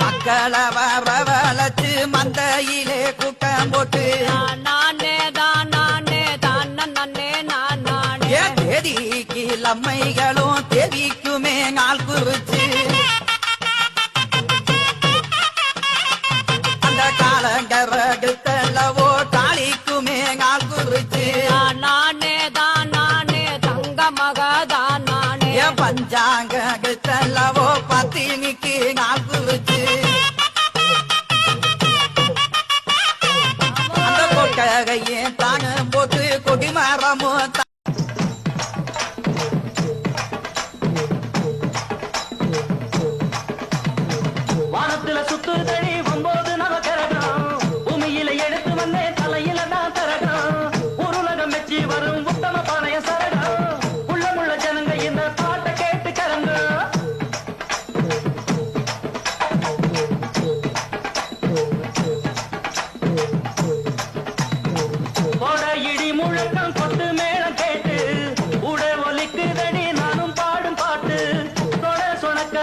மக்களை வரவழைச்சு மந்தையிலே கூட்டம் போட்டு நானே தான் நானே தான் நன்னே நான் நானே தேதிக்கு லம்மைகளும் நாள் குறிச்சு. அந்த காலங்கரகுத்தல்லவோ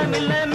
மனமில்லை